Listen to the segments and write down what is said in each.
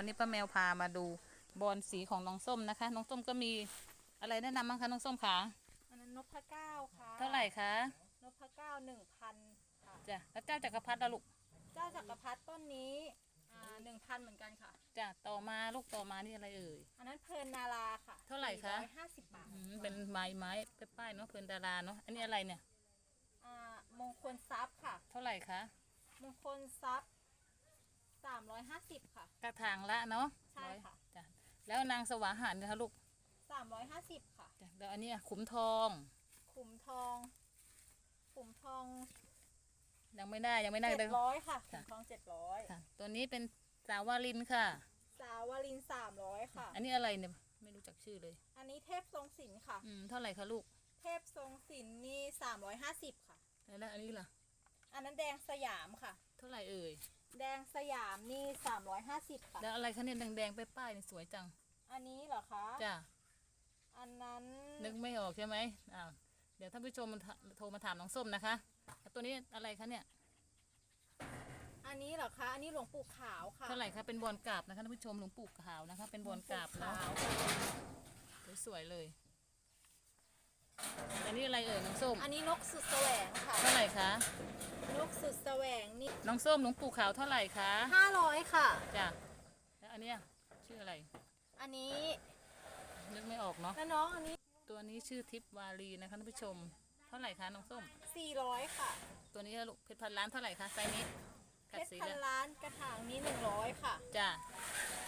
วันนี้ป้าแมวพามาดูบอลสีของน้องส้มนะคะ น้องส้มก็มีอะไรแนะนำบ้างคะน้องส้มคะอันนั้นนพเก้าค่ะเท่าไหร่คะนพเก้าหนึ่งพันค่ะจ้ะแล้วเจ้าจักรพรรดิละลูกเจ้าจักรพรรดิต้นนี้อ่าหนึ่งพันเหมือนกันค่ะจ้ะต่อมาลูกต่อมานี่อะไรเอ่ยอันนั้นเพลินนาราค่ะเท่าไหร่คะร้อยห้าสิบบาทอืมเป็นไม้ไม้ป้ายๆเนาะเพลินดาราเนาะอันนี้อะไรเนี่ยอ่ามงคลทรัพย์ค่ะ เท่าไหร่คะมงคลทรัพย์สามร้อยห้าสิบค่ะ กระถางละเนาะใช่ค่ะ ร้อยจ้ะแล้วนางสวาหารนะคะลูกสามร้อยห้าสิบค่ะ จ้ะแล้วอันนี้อะขุมทองขุมทอง ขุมทองยังไม่ได้ยังไม่ได้เจ็เลยดร้อยค่ะ ขุค่ะ มทองเจ็ดร้อยค่ะ ตัวนี้เป็นสาวาลินค่ะ สาวลินสามร้อยค่ะ อันนี้อะไรเนี่ยไม่รู้จักชื่อเลย อันนี้เทพทรงศิลป์ค่ะ อืมเท่าไหร่คะลูกเทพทรงศิลป์นี่สามร้อยห้าสิบค่ะ แล้วอันนี้ล่ะ อันนั้นแดงสยามค่ะ เท่าไหร่เอ่ย แดงสยามนี่สามร้อยห้าสิบค่ะ แล้วอะไรคะเนี่ยแดงๆไปป้ายๆนี่สวยจัง อันนี้เหรอคะ จ้ะ อันนั้นนึกไม่ออกใช่ไหมอ้าว เดี๋ยวท่านผู้ชมมันโทรมาถามน้องส้มนะคะแล้วตัวนี้อะไรคะเนี่ย อันนี้เหรอคะ อันนี้หลวงปู่ขาวค่ะเท่าไหร่คะ เป็นบอลกราบนะคะท่านผู้ชมหลวงปู่ขาวนะคะ เป็นบอลกราบหลวงเนาะปู่ขาวสวยๆเลย อันนี้อะไรเอ่ยน้องส้ม อันนี้นกสุดแสวงค่ะ เท่าไหร่คะ นกสุดแสวงนี่น้องส้มหลวงปู่ขาวเท่าไหร่คะห้าร้อยค่ะ จ้ะแล้วอันเนี้ยชื่ออะไร อันนี้นึกไม่ออกเนาะแล้วน้องอันนี้ตัวนี้ชื่อทิพย์วารีนะคะท่านผู้ชม เท่าไหร่คะน้องส้ม สี่ร้อยค่ะ ตัวนี้ลูกเพชรพันล้านเท่าไหร่คะไซส์นี้เพกัดชรสีพันแล้วล้านกระถางนี้หนึ่งร้อยค่ะ จ้ะ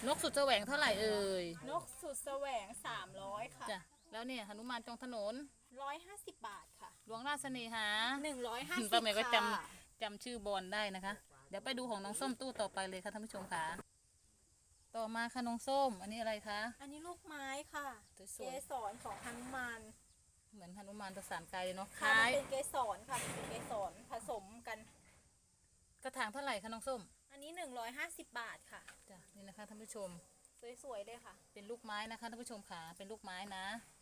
นกสุดแสวงเท่าไหร่เอ่ยนกสุดแสวงสามร้อยค่ะ จ้ะแล้วเนี่ยหนุมานจองถนน ร้อยห้าสิบบาทค่ะหลวงราชเสน่หาหนึ่งร้อยห้าสิบป้าเมย์ก็จค่ะำจำชื่อบอลได้นะคะ เดี๋ยวไปดูของน้องส้มตู้ต่อไปเลยค่ะท่านผู้ชมค่ะ ต่อมาค่ะน้องส้ม อันนี้อะไรคะ อันนี้ลูกไม้ค่ะสเกวยสรของฮนุมานๆเหมือนหนุมานประสานกายเลยเนาะคค่ะล้ามันยเป็นเกสรค่ะเป็นเกสรผสมกัน กระถางเท่าไหร่คะน้องส้มอันนี้หนึ่งร้อยห้าสิบบาทค่ะ จ้ะนี่นะคะท่านผู้ชม สวยๆเลยค่ะ เป็นลูกไม้นะคะท่านผู้ชมค่ะ เป็นลูกไม้นะเ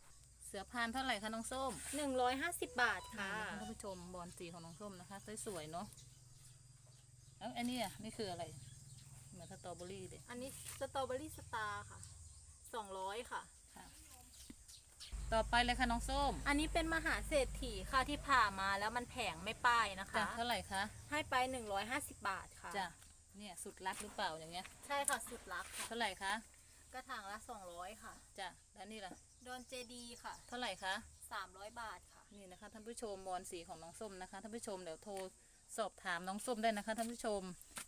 สือพานเท่าไหร่คะน้องส้มหนึ่งร้อยห้าสิบบาทค่ะ ท่านผู้ชมบอลสีของน้องส้มนะคะสวยๆเนาะแล้วอันนี้อะนี่คืออะไรเหมือนสตรอเบอรี่เลยอันนี้สตรอเบอรี่สตาร์ค่ะสองร้อยค่ะ ค่ะ ต่อไปเลยค่ะน้องส้มอันนี้เป็นมหาเศรษฐีค่ะที่ผ่ามาแล้วมันแผงไม่ป้ายนะจ้ะคะ เท่าไหร่คะให้ไปหนึ่งร้อยห้าสิบบาทค่ะ จ้ะเนี่ยสุดรักหรือเปล่าอย่างเงี้ยใช่ค่ะสุดรักค่ะ เท่าไหร่คะ กระถางละสองร้อยค่ะ จ้ะแล้วนี่ล่ะโดนเจดีค่ะ เท่าไหร่คะสามร้อยบาทค่ะ นี่นะคะท่านผู้ชมบอลสีของน้องส้มนะคะท่านผู้ชมเดี๋ยวโทรสอบถามน้องส้มได้นะคะท่านผู้ชม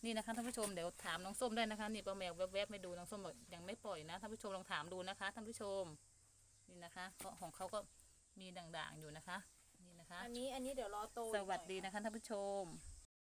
นี่นะคะท่านผู้ชมเดี๋ยวถามน้องส้มได้นะคะนี่ป้าแมวแวบๆไม่ดูน้องส้มบอกยังไม่ปล่อยนะท่านผู้ชมลองถามดูนะคะท่านผู้ชมนี่นะคะเพราะของเขาก็มีด่างๆอยู่นะคะ นี่นะคะ อันนี้อันนี้เดี๋ยวรอโตสวัสอีกหน่อยดีนะคะท่านผู้ชมค